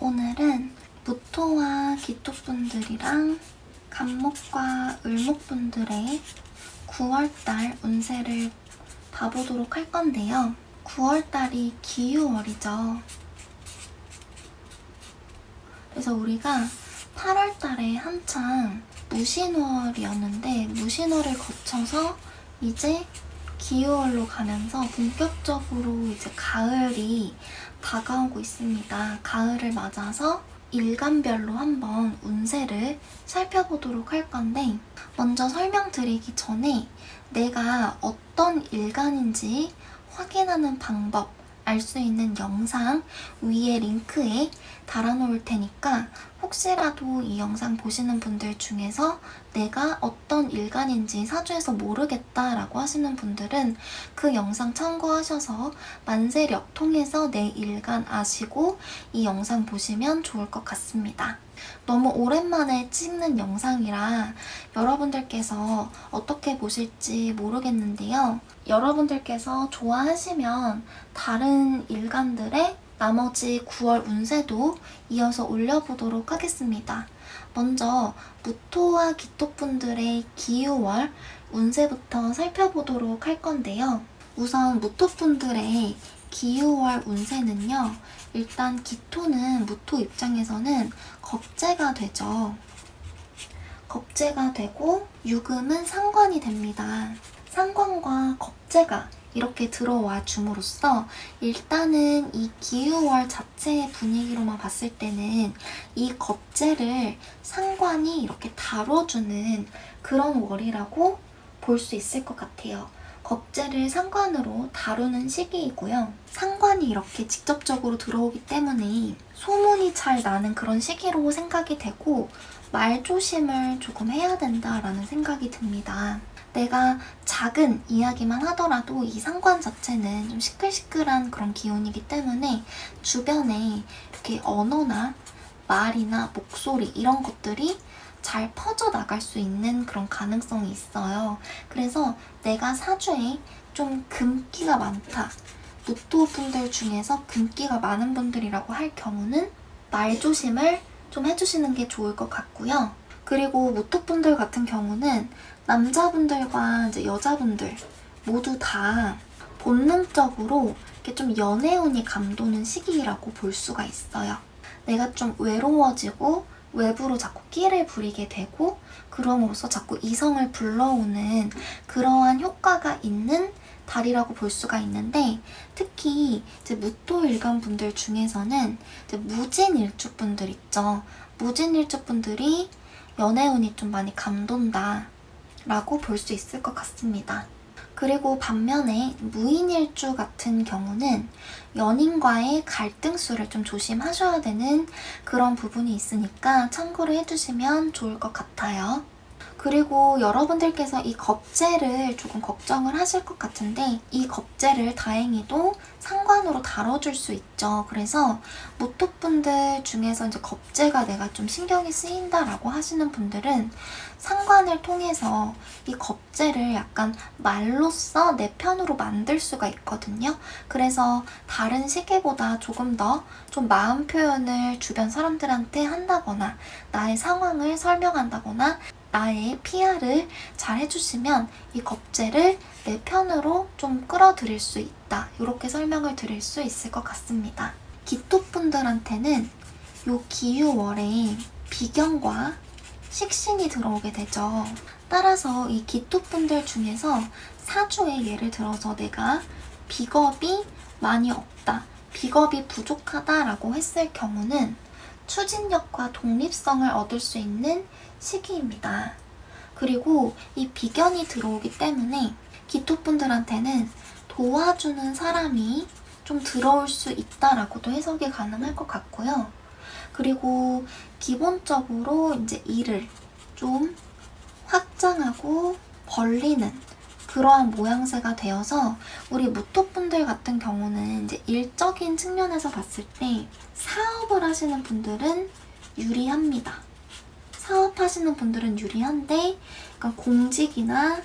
오늘은 무토와 기토분들이랑 간목과 을목분들의 9월달 운세를 봐보도록 할 건데요. 9월달이 기유월이죠. 그래서 우리가 8월달에 한창 무신월이었는데 무신월을 거쳐서 이제 기유월로 가면서 본격적으로 이제 가을이 다가오고 있습니다. 가을을 맞아서 일간별로 한번 운세를 살펴보도록 할 건데 먼저 설명드리기 전에 내가 어떤 일간인지 확인하는 방법 알 수 있는 영상 위에 링크에 달아놓을 테니까 혹시라도 이 영상 보시는 분들 중에서 내가 어떤 일간인지 사주에서 모르겠다라고 하시는 분들은 그 영상 참고하셔서 만세력 통해서 내 일간 아시고 이 영상 보시면 좋을 것 같습니다. 너무 오랜만에 찍는 영상이라 여러분들께서 어떻게 보실지 모르겠는데요. 여러분들께서 좋아하시면 다른 일간들의 나머지 9월 운세도 이어서 올려보도록 하겠습니다. 먼저 무토와 기토분들의 기유월 운세부터 살펴보도록 할 건데요. 우선 무토분들의 기유월 운세는요. 일단 기토는 무토 입장에서는 겁재가 되죠. 겁재가 되고 유금은 상관이 됩니다. 상관과 겁재가 이렇게 들어와 줌으로써 일단은 이 기후월 자체의 분위기로만 봤을 때는 이 겁재를 상관이 이렇게 다뤄주는 그런 월이라고 볼 수 있을 것 같아요. 겁재를 상관으로 다루는 시기이고요. 상관이 이렇게 직접적으로 들어오기 때문에 소문이 잘 나는 그런 시기로 생각이 되고 말 조심을 조금 해야 된다라는 생각이 듭니다. 내가 작은 이야기만 하더라도 이 상관 자체는 좀 시끌시끌한 그런 기운이기 때문에 주변에 이렇게 언어나 말이나 목소리 이런 것들이 잘 퍼져 나갈 수 있는 그런 가능성이 있어요. 그래서 내가 사주에 좀 금기가 많다. 무토 분들 중에서 금기가 많은 분들이라고 할 경우는 말 조심을 좀 해주시는 게 좋을 것 같고요. 그리고 무토 분들 같은 경우는 남자분들과 이제 여자분들 모두 다 본능적으로 이렇게 좀 연애운이 감도는 시기라고 볼 수가 있어요. 내가 좀 외로워지고 외부로 자꾸 끼를 부리게 되고 그럼으로써 자꾸 이성을 불러오는 그러한 효과가 있는 달이라고 볼 수가 있는데 특히 이제 무토일간 분들 중에서는 이제 무진일주 분들 있죠. 무진일주 분들이 연애운이 좀 많이 감돈다 라고 볼 수 있을 것 같습니다. 그리고 반면에 무인일주 같은 경우는 연인과의 갈등수를 좀 조심하셔야 되는 그런 부분이 있으니까 참고를 해주시면 좋을 것 같아요. 그리고 여러분들께서 이 겁재를 조금 걱정을 하실 것 같은데 이 겁재를 다행히도 상관으로 다뤄줄 수 있죠. 그래서 무토분들 중에서 이제 겁재가 내가 좀 신경이 쓰인다라고 하시는 분들은 상관을 통해서 이 겁재를 약간 말로써 내 편으로 만들 수가 있거든요. 그래서 다른 시기보다 조금 더 좀 마음 표현을 주변 사람들한테 한다거나 나의 상황을 설명한다거나 나의 PR을 잘 해주시면 이 겁재를 내 편으로 좀 끌어들일 수 있다. 이렇게 설명을 드릴 수 있을 것 같습니다. 기토분들한테는 요 기유월에 비경과 식신이 들어오게 되죠. 따라서 이 기토분들 중에서 사주에 예를 들어서 내가 비겁이 많이 없다, 비겁이 부족하다라고 했을 경우는 추진력과 독립성을 얻을 수 있는 시기입니다. 그리고 이 비견이 들어오기 때문에 기토분들한테는 도와주는 사람이 좀 들어올 수 있다라고도 해석이 가능할 것 같고요. 그리고 기본적으로 이제 일을 좀 확장하고 벌리는 그러한 모양새가 되어서 우리 무토분들 같은 경우는 이제 일적인 측면에서 봤을 때 사업을 하시는 분들은 유리합니다. 사업하시는 분들은 유리한데 그러니까 공직이나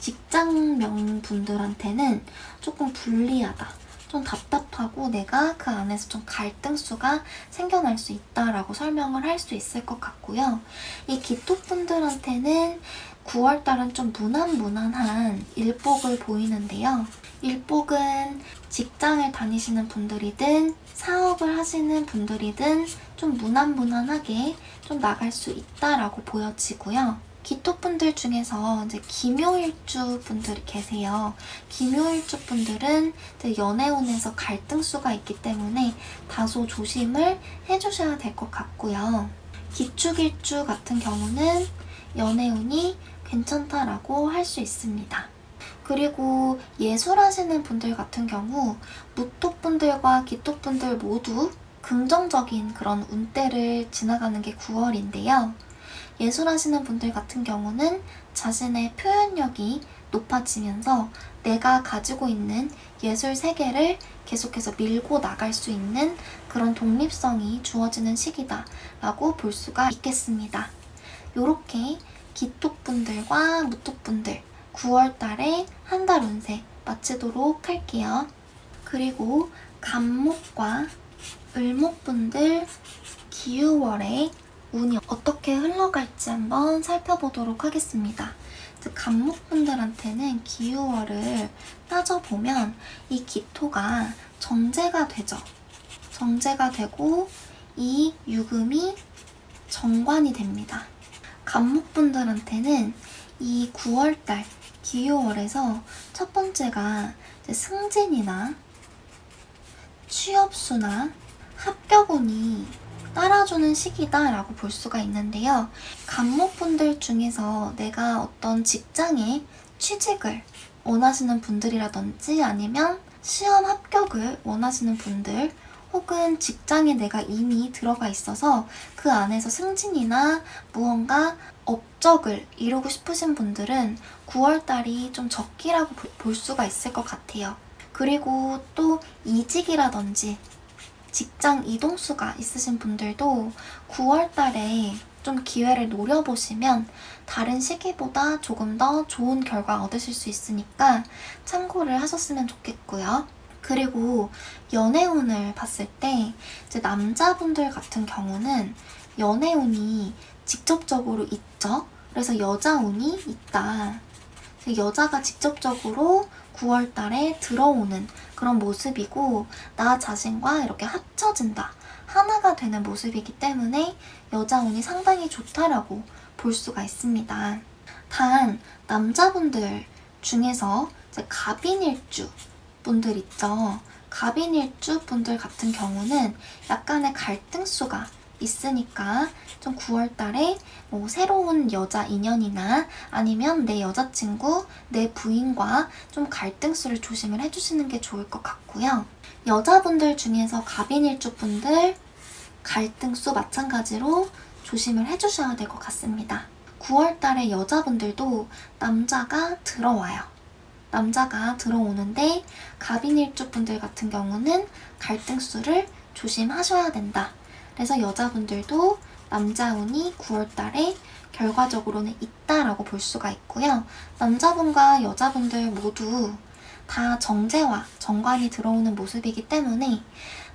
직장명 분들한테는 조금 불리하다. 좀 답답하고 내가 그 안에서 좀 갈등수가 생겨날 수 있다라고 설명을 할 수 있을 것 같고요. 이 기토분들한테는 9월달은 좀 무난무난한 일복을 보이는데요. 일복은 직장을 다니시는 분들이든 사업을 하시는 분들이든 좀 무난무난하게 좀 나갈 수 있다라고 보여지고요. 기토분들 중에서 이제 기묘일주 분들이 계세요. 기묘일주 분들은 연애운에서 갈등수가 있기 때문에 다소 조심을 해주셔야 될 것 같고요. 기축일주 같은 경우는 연애운이 괜찮다라고 할 수 있습니다. 그리고 예술하시는 분들 같은 경우 무토분들과 기토분들 모두 긍정적인 그런 운대를 지나가는 게 9월인데요. 예술하시는 분들 같은 경우는 자신의 표현력이 높아지면서 내가 가지고 있는 예술 세계를 계속해서 밀고 나갈 수 있는 그런 독립성이 주어지는 시기다라고 볼 수가 있겠습니다. 이렇게 기톡분들과 무톡분들 9월 달에 한 달 운세 마치도록 할게요. 그리고 간목과 을목분들 기유월에 운이 어떻게 흘러갈지 한번 살펴보도록 하겠습니다. 간목분들한테는 기유월을 따져보면 이 기토가 정제가 되죠. 정제가 되고 이 유금이 정관이 됩니다. 간목분들한테는 이 9월달 기요월에서 첫 번째가 승진이나 취업수나 합격운이 따라주는 시기다라고 볼 수가 있는데요. 간목분들 중에서 내가 어떤 직장에 취직을 원하시는 분들이라든지 아니면 시험 합격을 원하시는 분들 혹은 직장에 내가 이미 들어가 있어서 그 안에서 승진이나 무언가 업적을 이루고 싶으신 분들은 9월달이 좀 적기라고 보- 볼 수가 있을 것 같아요. 그리고 또 이직이라든지 직장 이동수가 있으신 분들도 9월달에 좀 기회를 노려보시면 다른 시기보다 조금 더 좋은 결과 얻으실 수 있으니까 참고를 하셨으면 좋겠고요. 그리고 연애운을 봤을 때 이제 남자분들 같은 경우는 연애운이 직접적으로 있죠. 그래서 여자운이 있다. 여자가 직접적으로 9월 달에 들어오는 그런 모습이고 나 자신과 이렇게 합쳐진다. 하나가 되는 모습이기 때문에 여자운이 상당히 좋다라고 볼 수가 있습니다. 단 남자분들 중에서 갑인일주 분들 있죠. 갑인일주 분들 같은 경우는 약간의 갈등수가 있으니까 좀 9월 달에 뭐 새로운 여자 인연이나 아니면 내 여자친구, 내 부인과 좀 갈등수를 조심을 해주시는 게 좋을 것 같고요. 여자분들 중에서 갑인일주 분들 갈등수 마찬가지로 조심을 해주셔야 될 것 같습니다. 9월 달에 여자분들도 남자가 들어와요. 남자가 들어오는데 갑인일주 분들 같은 경우는 갈등수를 조심하셔야 된다. 그래서 여자분들도 남자 운이 9월 달에 결과적으로는 있다라고 볼 수가 있고요. 남자분과 여자분들 모두 다 정제와 정관이 들어오는 모습이기 때문에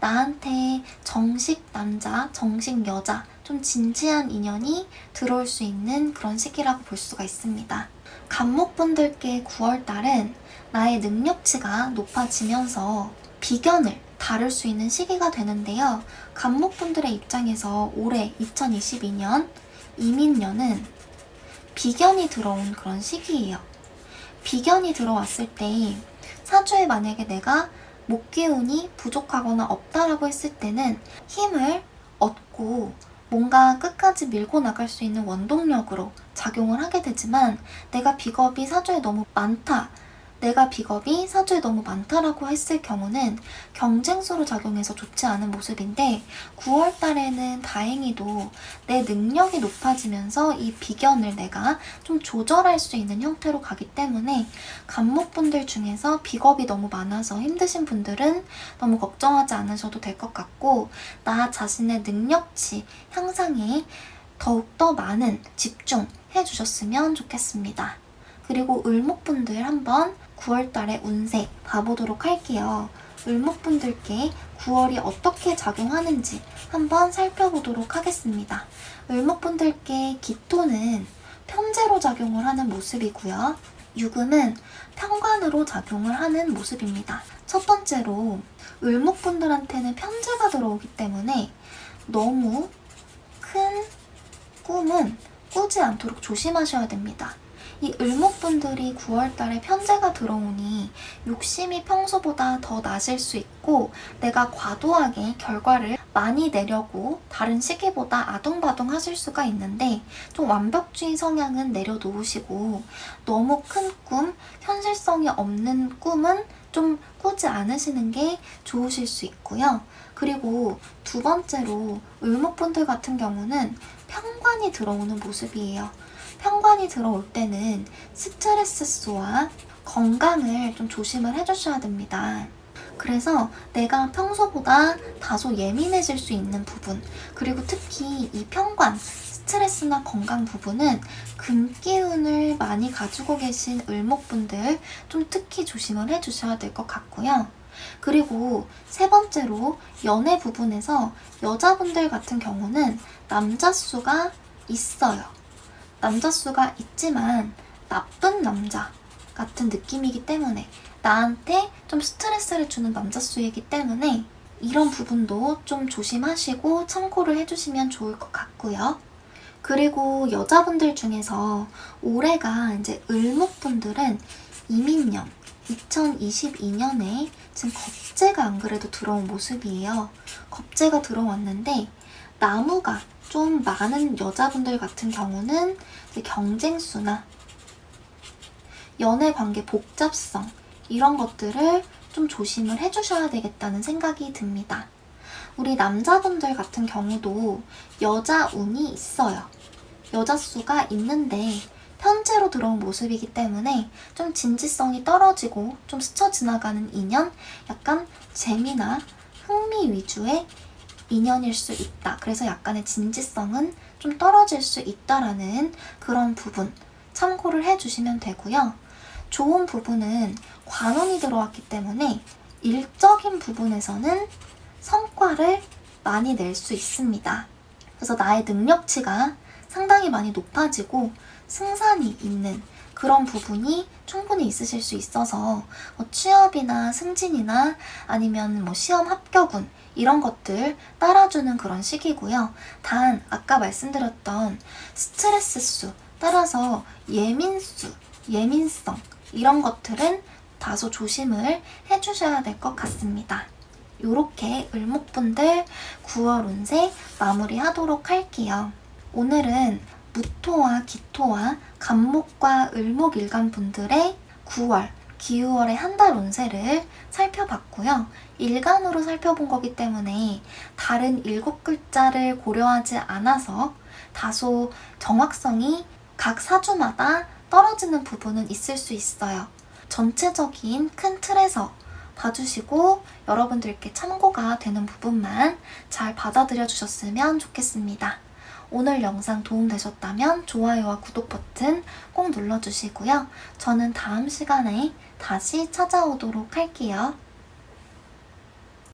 나한테 정식 남자, 정식 여자, 좀 진지한 인연이 들어올 수 있는 그런 시기라고 볼 수가 있습니다. 간목분들께 9월 달은 나의 능력치가 높아지면서 비견을 다룰 수 있는 시기가 되는데요. 간목분들의 입장에서 올해 2022년 이민년은 비견이 들어온 그런 시기예요. 비견이 들어왔을 때 사주에 만약에 내가 목 기운이 부족하거나 없다라고 했을 때는 힘을 얻고 뭔가 끝까지 밀고 나갈 수 있는 원동력으로 작용을 하게 되지만 내가 비겁이 사주에 너무 많다. 내가 비겁이 사주에 너무 많다라고 했을 경우는 경쟁수로 작용해서 좋지 않은 모습인데 9월 달에는 다행히도 내 능력이 높아지면서 이 비견을 내가 좀 조절할 수 있는 형태로 가기 때문에 간목분들 중에서 비겁이 너무 많아서 힘드신 분들은 너무 걱정하지 않으셔도 될 것 같고 나 자신의 능력치 향상에 더욱더 많은 집중해 주셨으면 좋겠습니다. 그리고 을목분들 한번 9월 달의 운세 봐보도록 할게요. 을목분들께 9월이 어떻게 작용하는지 한번 살펴보도록 하겠습니다. 을목분들께 기토는 편제로 작용을 하는 모습이고요. 유금은 편관으로 작용을 하는 모습입니다. 첫 번째로 을목분들한테는 편제가 들어오기 때문에 너무 큰 꿈은 꾸지 않도록 조심하셔야 됩니다. 이 을목분들이 9월달에 편제가 들어오니 욕심이 평소보다 더 나실 수 있고 내가 과도하게 결과를 많이 내려고 다른 시기보다 아둥바둥 하실 수가 있는데 좀 완벽주의 성향은 내려놓으시고 너무 큰 꿈, 현실성이 없는 꿈은 좀 꾸지 않으시는 게 좋으실 수 있고요. 그리고 두 번째로 을목분들 같은 경우는 편관이 들어오는 모습이에요. 편관이 들어올 때는 스트레스와 건강을 좀 조심을 해주셔야 됩니다. 그래서 내가 평소보다 다소 예민해질 수 있는 부분, 그리고 특히 이 편관, 스트레스나 건강 부분은 금기운을 많이 가지고 계신 을목분들 좀 특히 조심을 해주셔야 될 것 같고요. 그리고 세 번째로 연애 부분에서 여자분들 같은 경우는 남자 수가 있어요. 남자 수가 있지만 나쁜 남자 같은 느낌이기 때문에 나한테 좀 스트레스를 주는 남자 수이기 때문에 이런 부분도 좀 조심하시고 참고를 해주시면 좋을 것 같고요. 그리고 여자분들 중에서 올해가 이제 을목분들은 이민년 2022년에 지금 겁재가 안 그래도 들어온 모습이에요. 겁재가 들어왔는데 나무가 좀 많은 여자분들 같은 경우는 경쟁수나 연애 관계 복잡성 이런 것들을 좀 조심을 해주셔야 되겠다는 생각이 듭니다. 우리 남자분들 같은 경우도 여자 운이 있어요. 여자 수가 있는데 편제로 들어온 모습이기 때문에 좀 진지성이 떨어지고 좀 스쳐 지나가는 인연, 약간 재미나 흥미 위주의 인연일 수 있다. 그래서 약간의 진지성은 좀 떨어질 수 있다라는 그런 부분 참고를 해주시면 되고요. 좋은 부분은 관운이 들어왔기 때문에 일적인 부분에서는 성과를 많이 낼 수 있습니다. 그래서 나의 능력치가 상당히 많이 높아지고 승산이 있는 그런 부분이 충분히 있으실 수 있어서 뭐 취업이나 승진이나 아니면 뭐 시험 합격운 이런 것들 따라주는 그런 시기고요. 단 아까 말씀드렸던 스트레스 수 따라서 예민수, 예민성 이런 것들은 다소 조심을 해주셔야 될 것 같습니다. 요렇게 을목분들 9월 운세 마무리하도록 할게요. 오늘은 무토와 기토와 간목과 을목 일간 분들의 9월, 기우월의 한 달 운세를 살펴봤고요. 일간으로 살펴본 거기 때문에 다른 일곱 글자를 고려하지 않아서 다소 정확성이 각 사주마다 떨어지는 부분은 있을 수 있어요. 전체적인 큰 틀에서 봐주시고 여러분들께 참고가 되는 부분만 잘 받아들여 주셨으면 좋겠습니다. 오늘 영상 도움되셨다면 좋아요와 구독 버튼 꼭 눌러주시고요. 저는 다음 시간에 다시 찾아오도록 할게요.